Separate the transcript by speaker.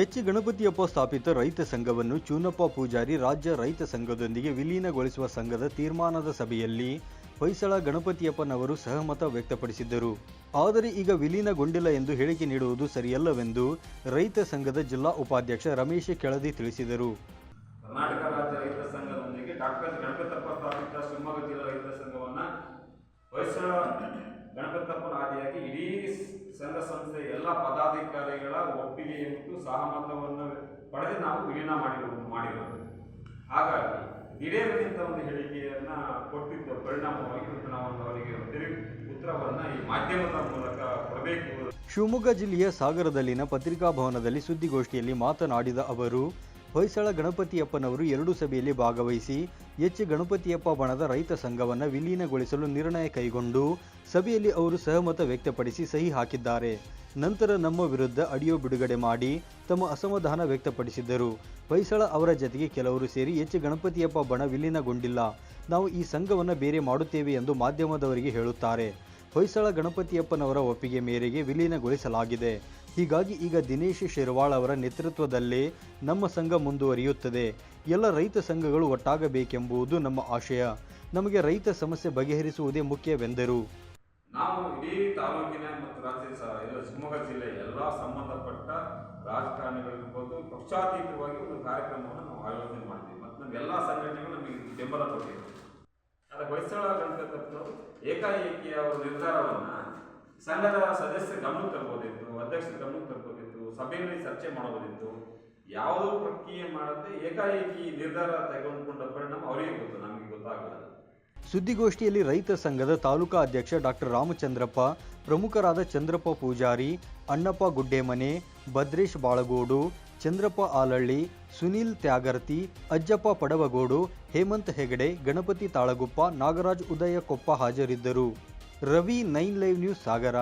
Speaker 1: H Ganapatiyappa ಸ್ಥಾಪಿತ ರೈತ ಸಂಘವನ್ನು ಚೂನಪ್ಪ ಪೂಜಾರಿ ರಾಜ್ಯ ರೈತ ಸಂಘದೊಂದಿಗೆ ವಿಲೀನಗೊಳಿಸುವ ಸಂಘದ ತೀರ್ಮಾನದ ಸಭೆಯಲ್ಲಿ ಹೊಯ್ಸಳ ಗಣಪತಿಯಪ್ಪನವರು ಸಹಮತ ವ್ಯಕ್ತಪಡಿಸಿದ್ದರು. ಆದರೆ ಈಗ ವಿಲೀನಗೊಂಡಿಲ್ಲ ಎಂದು ಹೇಳಿಕೆ ನೀಡುವುದು ಸರಿಯಲ್ಲವೆಂದು ರೈತ ಸಂಘದ ಜಿಲ್ಲಾ ಉಪಾಧ್ಯಕ್ಷ ರಮೇಶ್ ಕೆಳದಿ ತಿಳಿಸಿದರು.
Speaker 2: ಕರ್ನಾಟಕ ರಾಜ್ಯ ರೈತ ಸಂಘದೊಂದಿಗೆ ಡಾಕ್ಟರ್ ಗಣಪತಪ್ಪ ಸ್ಥಾಪಿತ ಶಿವಮೊಗ್ಗ ರೈತ ಸಂಘವನ್ನ ಹೊಯ್ಸಳ ಗಣಪತಪ್ಪನ ಸಂಘ ಸಂಸ್ಥೆ ಎಲ್ಲ ಪದಾಧಿಕಾರಿಗಳ ಒಪ್ಪಿಗೆ ಮತ್ತು ಸಹಮತವನ್ನು ಪಡೆದು ನಾವು ವಿಲೀನ ಮಾಡಿರೋ ಮಾಡಿರೋದು. ಹಾಗಾಗಿ ದಿಢೀರ್ನಿಂದ ಒಂದು ಹೇಳಿಕೆಯನ್ನ ಕೊಟ್ಟಿದ್ದ ಪರಿಣಾಮವಾಗಿ ನಾವು ಅವರಿಗೆ ತಿರುಗಿ ಉತ್ತರವನ್ನ ಈ ಮಾಧ್ಯಮದ ಮೂಲಕ ಕೊಡಬೇಕು.
Speaker 1: ಶಿವಮೊಗ್ಗ ಜಿಲ್ಲೆಯ ಸಾಗರದಲ್ಲಿನ ಪತ್ರಿಕಾ ಭವನದಲ್ಲಿ ಸುದ್ದಿಗೋಷ್ಠಿಯಲ್ಲಿ ಮಾತನಾಡಿದ ಅವರು ಹೊಯ್ಸಳ ಗಣಪತಿಯಪ್ಪನವರು ಎರಡು ಸಭೆಯಲ್ಲಿ ಭಾಗವಹಿಸಿ ಎಚ್ ಗಣಪತಿಯಪ್ಪ ಬಣದ ರೈತ ಸಂಘವನ್ನು ವಿಲೀನಗೊಳಿಸಲು ನಿರ್ಣಯ ಕೈಗೊಂಡು ಸಭೆಯಲ್ಲಿ ಅವರು ಸಹಮತ ವ್ಯಕ್ತಪಡಿಸಿ ಸಹಿ ಹಾಕಿದ್ದಾರೆ. ನಂತರ ನಮ್ಮ ವಿರುದ್ಧ ಅಡಿಯೋ ಬಿಡುಗಡೆ ಮಾಡಿ ತಮ್ಮ ಅಸಮಾಧಾನ ವ್ಯಕ್ತಪಡಿಸಿದ್ದರು. ಹೊಯ್ಸಳ ಅವರ ಜತೆಗೆ ಕೆಲವರು ಸೇರಿ ಎಚ್ ಗಣಪತಿಯಪ್ಪ ಬಣ ವಿಲೀನಗೊಂಡಿಲ್ಲ. ನಾವು ಈ ಸಂಘವನ್ನು ಬೇರೆ ಮಾಡುತ್ತೇವೆ ಎಂದು ಮಾಧ್ಯಮದವರಿಗೆ ಹೇಳುತ್ತಾರೆ. ಹೊಯ್ಸಳ ಗಣಪತಿಯಪ್ಪನವರ ಒಪ್ಪಿಗೆ ಮೇರೆಗೆ ವಿಲೀನಗೊಳಿಸಲಾಗಿದೆ. ಹೀಗಾಗಿ ಈಗ ದಿನೇಶ್ ಶಿರ್ವಾಳ್ ಅವರ ನೇತೃತ್ವದಲ್ಲೇ ನಮ್ಮ ಸಂಘ ಮುಂದುವರಿಯುತ್ತದೆ. ಎಲ್ಲ ರೈತ ಸಂಘಗಳು ಒಟ್ಟಾಗಬೇಕೆಂಬುದು ನಮ್ಮ ಆಶಯ. ನಮಗೆ ರೈತ ಸಮಸ್ಯೆ ಬಗೆಹರಿಸುವುದೇ ಮುಖ್ಯವೆಂದರು.
Speaker 2: ನಾವು ಇಡೀ ತಾಲೂಕಿನ ಮತ್ತು ರಾಜ್ಯ ಶಿವಮೊಗ್ಗ ಜಿಲ್ಲೆ ಎಲ್ಲ ಸಂಬಂಧಪಟ್ಟ ರಾಜಕಾರಣಿಗಳಿರ್ಬೋದು, ಪಕ್ಷಾತೀತವಾಗಿ ಒಂದು ಕಾರ್ಯಕ್ರಮವನ್ನು ನಾವು ಆಯೋಜನೆ ಮಾಡ್ತೀವಿ. ಮತ್ತು ನಮ್ಮ ಎಲ್ಲ ಸಂಘಟನೆಗಳು ನಮಗೆ ಬೆಂಬಲ ಕೊಟ್ಟಿದೆ ಆದರೆ ಹೊಯ್ಸಳ ಗಣಪತಪ್ಪನವರು ಏಕಾಏಕಿ ಅವರ ನಿರ್ಧಾರವನ್ನ ಸಂಘದ ಸದಸ್ಯರ ಗಮನಕ್ಕೆ ತರ್ಬೋದಿತ್ತು, ಅಧ್ಯಕ್ಷರ ಗಮನಕ್ಕೆ ತರ್ಬೋದಿತ್ತು, ಸಭೆಯಲ್ಲಿ ಚರ್ಚೆ ಮಾಡಬಹುದಿತ್ತು ಯಾವುದೋ ಪ್ರಕ್ರಿಯೆ ಮಾಡದೆ ಏಕಾಏಕಿ ನಿರ್ಧಾರ ತೆಗೆದುಕೊಂಡ ಪರಿಣಾಮ ಅವರಿಗೆ ಗೊತ್ತು, ನಮಗೆ ಗೊತ್ತಾಗಲ್ಲ.
Speaker 1: ಸುದ್ದಿಗೋಷ್ಠಿಯಲ್ಲಿ ರೈತ ಸಂಘದ ತಾಲೂಕಾ ಅಧ್ಯಕ್ಷ ಡಾಕ್ಟರ್ ರಾಮಚಂದ್ರಪ್ಪ, ಪ್ರಮುಖರಾದ ಚಂದ್ರಪ್ಪ ಪೂಜಾರಿ, ಅಣ್ಣಪ್ಪ ಗುಡ್ಡೇಮನೆ, ಭದ್ರೇಶ್ ಬಾಳಗೋಡು ಚಂದ್ರಪ್ಪ ಆಲಳ್ಳಿ, ಸುನೀಲ್ ತ್ಯಾಗರ್ತಿ, ಅಜ್ಜಪ್ಪ ಪಡವಗೋಡು, ಹೇಮಂತ್ ಹೆಗಡೆ, ಗಣಪತಿ ತಾಳಗುಪ್ಪ, ನಾಗರಾಜ್ ಉದಯ ಕೊಪ್ಪ ಹಾಜರಿದ್ದರು. Ravi nine live news Sagara.